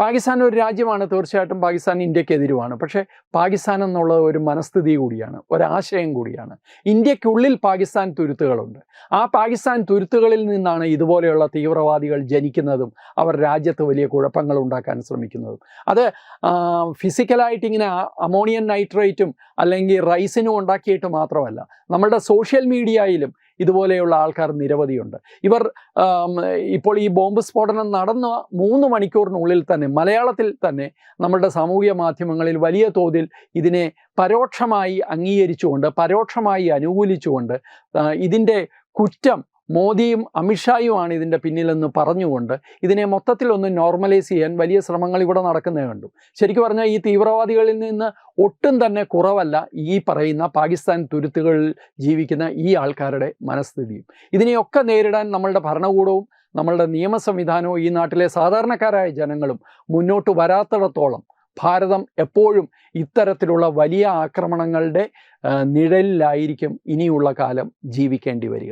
പാകിസ്ഥാൻ ഒരു രാജ്യമാണ് തീർച്ചയായിട്ടും പാകിസ്ഥാൻ ഇന്ത്യയ്ക്ക് എതിരുമാണ് പക്ഷേ പാകിസ്ഥാൻ എന്നുള്ള ഒരു മനസ്ഥിതി കൂടിയാണ് ഒരാശയം കൂടിയാണ്. ഇന്ത്യക്കുള്ളിൽ പാകിസ്ഥാൻ തുരുത്തുകളുണ്ട്. ആ പാകിസ്ഥാൻ തുരുത്തുകളിൽ നിന്നാണ് ഇതുപോലെയുള്ള തീവ്രവാദികൾ ജനിക്കുന്നതും അവർ രാജ്യത്ത് വലിയ കുഴപ്പങ്ങൾ ഉണ്ടാക്കാൻ ശ്രമിക്കുന്നതും. അത് ഫിസിക്കലായിട്ട് ഇങ്ങനെ അമോണിയൻ അമോണിയം നൈട്രേറ്റും അല്ലെങ്കിൽ റൈസിനും ഉണ്ടാക്കിയിട്ട് മാത്രമല്ല നമ്മളുടെ സോഷ്യൽ മീഡിയയിലും ഇതുപോലെയുള്ള ആൾക്കാർ നിരവധിയുണ്ട്. ഇവർ ഇപ്പോൾ ഈ ബോംബ് സ്ഫോടനം നടന്ന മൂന്ന് മണിക്കൂറിനുള്ളിൽ തന്നെ മലയാളത്തിൽ തന്നെ നമ്മളുടെ സാമൂഹ്യ മാധ്യമങ്ങളിൽ വലിയ തോതിൽ ഇതിനെ പരോക്ഷമായി അംഗീകരിച്ചുകൊണ്ട് പരോക്ഷമായി അനുകൂലിച്ചുകൊണ്ട് ഇതിന്റെ കുറ്റം മോദിയും അമിത്ഷായുമാണ് ഇതിന്റെ പിന്നിലെന്ന് പറഞ്ഞുകൊണ്ട് ഇതിനെ മൊത്തത്തിൽ ഒന്ന് നോർമലൈസ് ചെയ്യാൻ വലിയ ശ്രമങ്ങൾ ഇവിടെ നടക്കുന്നത് കണ്ടു. ശരിക്കും പറഞ്ഞാൽ ഈ തീവ്രവാദികളിൽ നിന്ന് ഒട്ടും തന്നെ കുറവല്ല ഈ പറയുന്ന പാകിസ്ഥാൻ തുരുത്തുകളിൽ ജീവിക്കുന്ന ഈ ആൾക്കാരുടെ മനസ്ഥിതിയും. ഇതിനെയൊക്കെ നേരിടാൻ നമ്മളുടെ ഭരണകൂടവും നമ്മളുടെ നിയമ സംവിധാനവും ഈ നാട്ടിലെ സാധാരണക്കാരായ ജനങ്ങളും മുന്നോട്ട് വരാത്തിടത്തോളം ഭാരതം എപ്പോഴും ഇത്തരത്തിലുള്ള വലിയ ആക്രമണങ്ങളുടെ നിഴലിലായിരിക്കും ഇനിയുള്ള കാലം ജീവിക്കേണ്ടി വരിക.